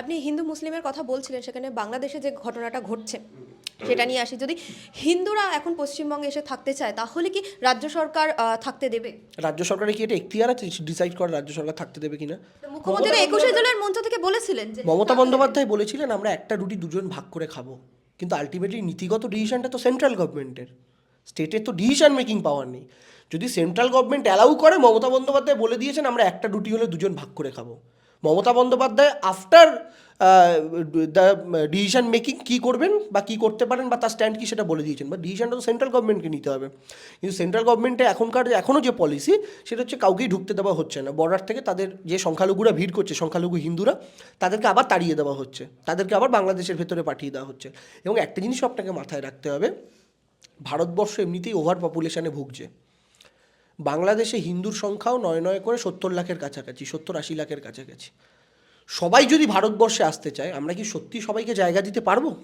আপনি হিন্দু মুসলিমের কথা বলছিলেন সেখানে বাংলাদেশে যে ঘটনাটা ঘটছে সেটা নিয়ে আসি। যদি হিন্দুরা এখন পশ্চিমবঙ্গে এসে থাকতে চায় তাহলে কি রাজ্য সরকার থাকতে দেবে? রাজ্য সরকারের কি এটা এখতিয়ার আছে? ডিসাইড করে রাজ্য সরকার থাকতে দেবে কিনা? মুখ্যমন্ত্রী একুশে জুলাইয়ের মঞ্চ থেকে বলেছিলেন যে মমতা বন্দ্যোপাধ্যায় বলেছিলেন আমরা একটা রুটি দুজন ভাগ করে খাব। কিন্তু আলটিমেটলি নীতিগত ডিসিশনটা তো সেন্ট্রাল গভর্নমেন্টের স্টেটের তো ডিসিশন মেকিং পাওয়ার নেই। যদি সেন্ট্রাল গভর্নমেন্ট অ্যালাউ করে মমতা বন্দ্যোপাধ্যায় বলে দিয়েছেন আমরা একটা রুটি হলে দুজন ভাগ করে খাব। Mamata Bandyopadhyay after the decision making কী করবেন বা কী করতে পারেন বা তার স্ট্যান্ড কী সেটা বলে দিয়েছেন। বা ডিসিশনটা তো সেন্ট্রাল গভর্নমেন্টকে নিতে হবে। কিন্তু সেন্ট্রাল গভর্নমেন্টে এখনকার এখনও যে পলিসি সেটা হচ্ছে কাউকেই ঢুকতে দেওয়া হচ্ছে না। বর্ডার থেকে তাদের যে সংখ্যালঘুরা ভিড় করছে, সংখ্যালঘু হিন্দুরা, তাদেরকে আবার তাড়িয়ে দেওয়া হচ্ছে। তাদেরকে আবার বাংলাদেশের ভেতরে পাঠিয়ে দেওয়া হচ্ছে। এবং একটা জিনিসও আপনাকে মাথায় রাখতে হবে, ভারতবর্ষ এমনিতেই ওভার পপুলেশনে ভুগছে। বাংলাদেশে হিন্দুর সংখ্যাও নয় নয় করে সত্তর লাখের কাছাকাছি সত্তর আশি লাখের কাছাকাছি। সবাই যদি ভারতবর্ষে আসতে চায় আমরা কি সত্যি সবাইকে জায়গা দিতে পারব?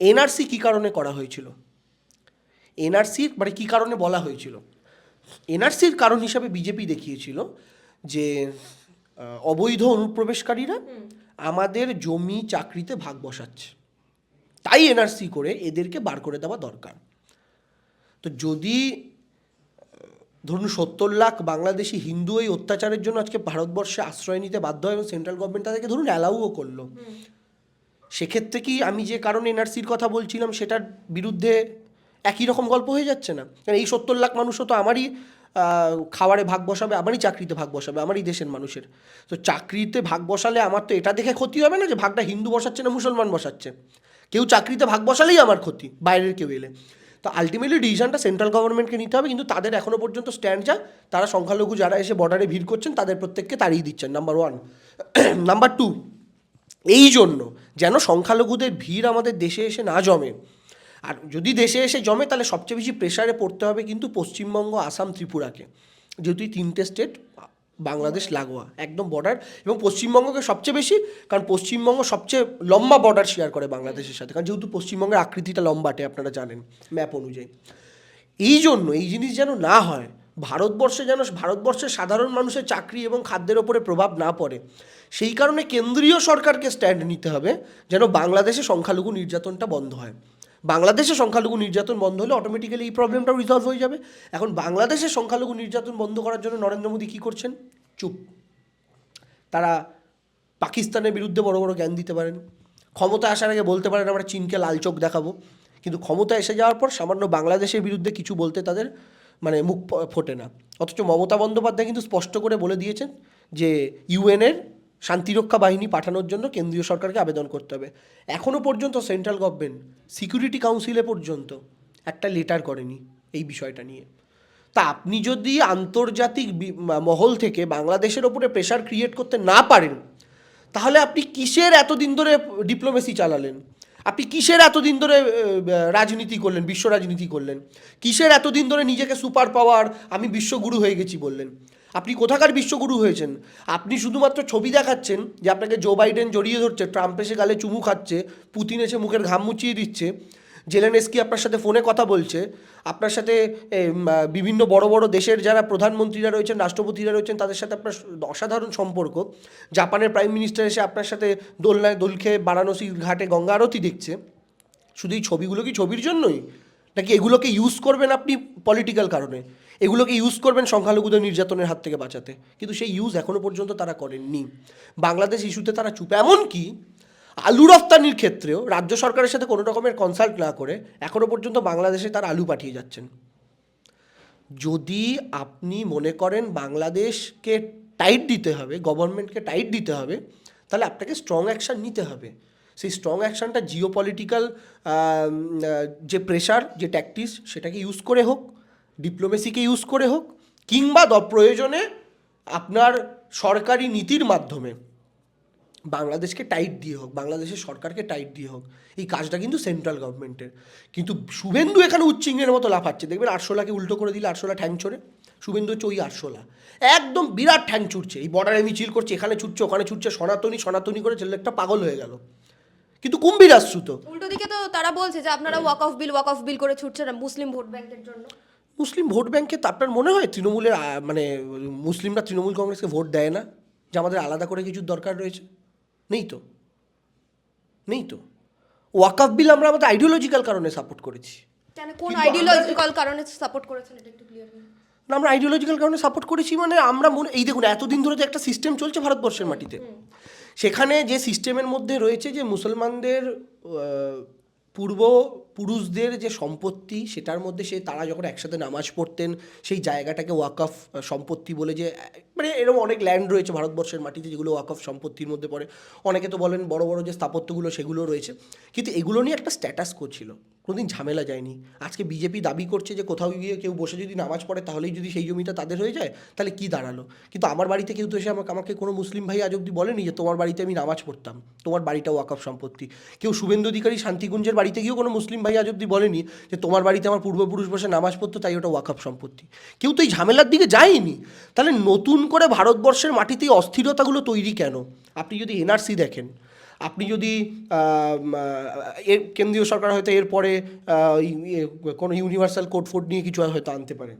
এনআরসি কী কারণে করা হয়েছিল? এনআরসির মানে কী কারণে বলা হয়েছিল? এনআরসির কারণ হিসাবে বিজেপি দেখিয়েছিল যে অবৈধ অনুপ্রবেশকারীরা আমাদের জমি চাকরিতে ভাগ বসাচ্ছে। তাই এনআরসি করে এদেরকে বার করে দেওয়া দরকার। তো যদি ধরুন সত্তর লাখ বাংলাদেশি হিন্দু এই অত্যাচারের জন্য আজকে ভারতবর্ষে আশ্রয় নিতে বাধ্য হয় এবং সেন্ট্রাল গভর্নমেন্ট তাদেরকে ধরুন অ্যালাউও করল। সেক্ষেত্রে কি আমি যে কারণে এনআরসির কথা বলছিলাম সেটার বিরুদ্ধে একই রকম গল্প হয়ে যাচ্ছে না? কারণ এই সত্তর লাখ মানুষও তো আমারই খাবারে ভাগ বসাবে, আমারই চাকরিতে ভাগ বসাবে, আমারই দেশের মানুষের। তো চাকরিতে ভাগ বসালে আমার তো এটা দেখে ক্ষতি হবে না যে ভাগটা হিন্দু বসাচ্ছে না মুসলমান বসাচ্ছে? কেউ চাকরিতে ভাগ বসালেই আমার ক্ষতি, বাইরের কেউ এলে। তো আলটিমেটলি ডিসিশনটা সেন্ট্রাল গভর্নমেন্টকে নিতে হবে, কিন্তু তাদের এখনও পর্যন্ত স্ট্যান্ড যা, তারা সংখ্যালঘু যারা এসে বর্ডারে ভিড় করছেন, তাদের প্রত্যেককে তাড়িয়ে দিচ্ছেন নাম্বার ওয়ান নাম্বার টু এই জন্য যেন সংখ্যালঘুদের ভিড় আমাদের দেশে এসে না জমে, আর যদি দেশে এসে জমে, তাহলে সবচেয়ে বেশি প্রেশারে পড়তে হবে কিন্তু পশ্চিমবঙ্গ, আসাম, ত্রিপুরাকে, যেহেতু তিনটে স্টেট বাংলাদেশ লাগোয়া, একদম বর্ডার এবং পশ্চিমবঙ্গকে সবচেয়ে বেশি, কারণ পশ্চিমবঙ্গ সবচেয়ে লম্বা বর্ডার শেয়ার করে বাংলাদেশের সাথে। কারণ যেহেতু পশ্চিমবঙ্গের আকৃতিটা লম্বাটে আপনারা জানেন ম্যাপ অনুযায়ী। এই জন্য, এই জিনিস যেন না হয়, ভারতবর্ষে যেন, ভারতবর্ষের সাধারণ মানুষের চাকরি এবং খাদ্যের ওপরে প্রভাব না পড়ে, সেই কারণে কেন্দ্রীয় সরকারকে স্ট্যান্ড নিতে হবে যেন বাংলাদেশে সংখ্যালঘু নির্যাতনটা বন্ধ হয়। বাংলাদেশে সংখ্যালঘু নির্যাতন বন্ধ হলে অটোমেটিক্যালি এই প্রবলেমটাও রিজলভ হয়ে যাবে। এখন বাংলাদেশে সংখ্যালঘু নির্যাতন বন্ধ করার জন্য নরেন্দ্র মোদী কী করছেন? চুপ। তারা পাকিস্তানের বিরুদ্ধে বড় বড় জ্ঞান দিতে পারেন। ক্ষমতা আসার আগে বলতে পারেন, আমরা চীনকে লাল চোখ দেখাবো। কিন্তু ক্ষমতা এসে যাওয়ার পর সামান্য বাংলাদেশের বিরুদ্ধে কিছু বলতে তাদের মানে মুখ ফোটে না। অথচ মমতা বন্দ্যোপাধ্যায় কিন্তু স্পষ্ট করে বলে দিয়েছেন যে ইউএনের শান্তিরক্ষা বাহিনী পাঠানোর জন্য কেন্দ্রীয় সরকারকে আবেদন করতে হবে। এখনও পর্যন্ত সেন্ট্রাল গভর্নমেন্ট সিকিউরিটি কাউন্সিলে পর্যন্ত একটা লেটার করেনি এই বিষয়টা নিয়ে। তা আপনি যদি আন্তর্জাতিক মহল থেকে বাংলাদেশের ওপরে প্রেশার ক্রিয়েট করতে না পারেন, তাহলে আপনি কিসের এতদিন ধরে ডিপ্লোমেসি চালালেন? আপনি কিসের এতদিন ধরে রাজনীতি করলেন, বিশ্ব রাজনীতি করলেন? কিসের এতদিন ধরে নিজেকে সুপার পাওয়ার আমি বিশ্বগুরু হয়ে গেছি বললেন? আপনি কোথাকার বিশ্বগুরু হয়েছেন? আপনি শুধুমাত্র ছবি দেখাচ্ছেন যে আপনাকে জো বাইডেন জড়িয়ে ধরছে ট্রাম্প এসে গালে চুমু খাচ্ছে পুতিন এসে মুখের ঘাম মুচিয়ে দিচ্ছে জেলেনস্কি আপনার সাথে ফোনে কথা বলছে, আপনার সাথে বিভিন্ন বড় বড় দেশের যারা প্রধানমন্ত্রীরা রয়েছেন, রাষ্ট্রপতিরা রয়েছেন, তাদের সাথে আপনার অসাধারণ সম্পর্ক। জাপানের প্রাইম মিনিস্টার এসে আপনার সাথে দোলনায় দোল খেয়ে বারাণসীর ঘাটে গঙ্গা আরতি দেখছে। শুধু এই ছবিগুলো কি ছবির জন্যই? নাকি এগুলোকে ইউজ করবেন আপনি পলিটিক্যাল কারণে? এগুলোকে ইউজ করবেন সংখ্যালঘুদের নির্যাতনের হাত থেকে বাঁচাতে। কিন্তু সেই ইউজ এখনও পর্যন্ত তারা করেননি। বাংলাদেশ ইস্যুতে তারা চুপ। এমনকি আলু রফতানির ক্ষেত্রেও রাজ্য সরকারের সাথে কোনো রকমের কনসাল্ট না করে এখনও পর্যন্ত বাংলাদেশে তারা আলু পাঠিয়ে যাচ্ছেন। যদি আপনি মনে করেন বাংলাদেশকে টাইট দিতে হবে গভর্নমেন্টকে টাইট দিতে হবে, তাহলে আপনাকে স্ট্রং অ্যাকশান নিতে হবে। সেই স্ট্রং অ্যাকশানটা জিও পলিটিক্যাল যে প্রেশার যে ট্যাকটিস সেটাকে ইউজ করে হোক ডিপ্লোমেসিকে ইউজ করে হোক, কিংবা প্রয়োজনে আপনার সরকারি নীতির মাধ্যমে বাংলাদেশকে টাইট দিয়ে হোক, বাংলাদেশের সরকারকে টাইট দিয়ে হোক, এই কাজটা কিন্তু সেন্ট্রাল গভর্নমেন্টের কিন্তু শুভেন্দু এখানে উচ্চিংয়ের মতো লাফাচ্ছে। দেখবেন আটশোলাকে উল্টো করে দিলে আটশোলা ঠ্যাং ছড়ে। শুভেন্দু হচ্ছে ওই আটশোলা একদম বিরাট ঠ্যাং ছুটছে। এই বর্ডারে মিছিল করছে, এখানে ছুটছে, ওখানে ছুটছে, সনাতনী সনাতনী করে ছেলে একটা পাগল হয়ে গেল। কিন্তু কুম্ভীর আশ্রুত। উল্টো দিকে তো তারা বলছে যে আপনারা walk off bill walk off bill করে ছুটছেন মুসলিম ভোট ব্যাংকের জন্য। মুসলিম ভোট ব্যাংকে তো আপনার মনে হয় তৃণমূলের মানে মুসলিমরা তৃণমূল কংগ্রেসকে ভোট দেয় না? যে আমাদের আলাদা করে কিছুর দরকার রয়েছে? নেই তো। নেই তো। ওয়াকাফ বিল আমরা আমাদের আইডিওলজিক্যাল কারণে সাপোর্ট করেছি। কেন কোন আইডিওলজিক্যাল কারণে সাপোর্ট করেছেন? এটা একটু ক্লিয়ার না আমরা আইডিওলজিক্যাল কারণে সাপোর্ট করেছি মানে আমরা মনে এই দেখুন এতদিন ধরে যে একটা সিস্টেম চলছে ভারতবর্ষের মাটিতে। সেখানে যে সিস্টেমের মধ্যে রয়েছে যে মুসলমানদের পূর্ব পুরুষদের যে সম্পত্তি, সেটার মধ্যে সে তারা যখন একসাথে নামাজ পড়তেন, সেই জায়গাটাকে ওয়াকফ সম্পত্তি বলে যে মানে এরকম অনেক ল্যান্ড রয়েছে ভারতবর্ষের মাটিতে যেগুলো ওয়াকফ সম্পত্তির মধ্যে পড়ে। অনেকে তো বলেন বড় বড় যে স্থাপত্যগুলো সেগুলো রয়েছে। কিন্তু এগুলো নিয়ে একটা স্ট্যাটাস ছিল। কোনোদিন ঝামেলা যায়নি। আজকে বিজেপি দাবি করছে যে কোথাও গিয়ে কেউ বসে যদি নামাজ পড়ে, তাহলেই যদি সেই জমিটা তাদের হয়ে যায়, তাহলে কি দাঁড়াল? কিন্তু আমার বাড়িতে কেউ তো এসে আমাকে আমাকে কোনো মুসলিম ভাই আজ অব্দি বলেনি যে তোমার বাড়িতে আমি নামাজ পড়তাম। তোমার বাড়িটা ওয়াকফ সম্পত্তি। কেউ শুভেন্দু অধিকারী শান্তিগুঞ্জের বাড়িতে গিয়েও কোনো মুসলিম ভাই আজ অব্দি বলেনি যে তোমার বাড়িতে আমার পূর্বপুরুষ বসে নামাজ পড়তো, তাই ওটা ওয়াকফ সম্পত্তি। কেউ তো এই ঝামেলার দিকে যায়নি। তাহলে নতুন করে ভারতবর্ষের মাটিতে অস্থিরতাগুলো তৈরি কেন? আপনি যদি এনআরসি দেখেন আপনি যদি এর কেন্দ্রীয় সরকার হয়তো এরপরে ইয়ে, কোনো ইউনিভার্সাল কোড ফোড নিয়ে কিছু হয়তো আনতে পারে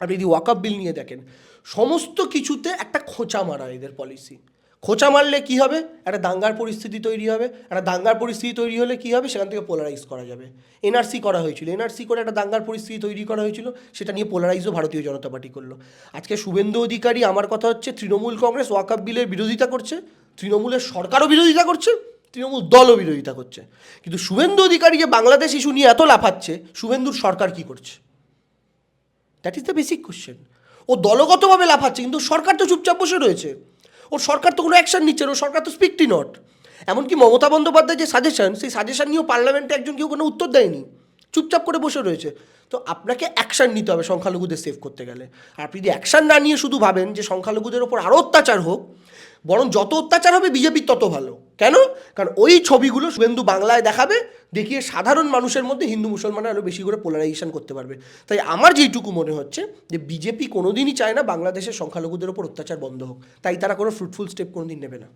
আপনি যদি ওয়াকআপ বিল নিয়ে দেখেন সমস্ত কিছুতে একটা খোঁচা মারা এদের পলিসি খোঁচা মারলে কি হবে? একটা দাঙ্গার পরিস্থিতি তৈরি হবে। একটা দাঙ্গার পরিস্থিতি তৈরি হলে কি হবে? সেখান থেকে পোলারাইজ করা যাবে। এনআরসি করা হয়েছিল। এনআরসি করে একটা দাঙ্গার পরিস্থিতি তৈরি করা হয়েছিল। সেটা নিয়ে পোলারাইজও ভারতীয় জনতা পার্টি করল। আজকে শুভেন্দু অধিকারী আমার কথা হচ্ছে তৃণমূল কংগ্রেস ওয়াকআপ বিলের বিরোধিতা করছে। তৃণমূলের সরকারও বিরোধিতা করছে, তৃণমূল দলও বিরোধিতা করছে। কিন্তু শুভেন্দু অধিকারী যে বাংলাদেশ ইস্যু নিয়ে এত লাফাচ্ছে, শুভেন্দুর সরকার কি করছে? That is the basic question ও দলগতভাবে লাফাচ্ছে, কিন্তু সরকার তো চুপচাপ বসে রয়েছে। ওর সরকার তো কোনো অ্যাকশন নিচ্ছে না সরকার তো স্পিকটি নট এমনকি মমতা বন্দ্যোপাধ্যায় যে সাজেশন সেই সাজেশন নিয়েও পার্লামেন্টে একজন কেউ কোনো উত্তর দেয়নি। চুপচাপ করে বসে রয়েছে। তো আপনাকে অ্যাকশন নিতে হবে সংখ্যালঘুদের সেভ করতে গেলে। আর আপনি যদি অ্যাকশন না নিয়ে শুধু ভাবেন যে সংখ্যালঘুদের ওপর আরও অত্যাচার হোক বরং যত অত্যাচার হবে বিজেপির তত ভালো। কেন? কারণ ওই ছবিগুলো শুভেন্দু বাংলায় দেখাবে, দেখিয়ে সাধারণ মানুষের মধ্যে হিন্দু মুসলমানের আরও বেশি করে পোলারাইজেশন করতে পারবে। তাই আমার যেইটুকু মনে হচ্ছে যে বিজেপি কোনোদিনই চায় না বাংলাদেশের সংখ্যালঘুদের ওপর অত্যাচার বন্ধ হোক। তাই তারা কোনো ফ্রুটফুল স্টেপ কোনোদিন নেবে না।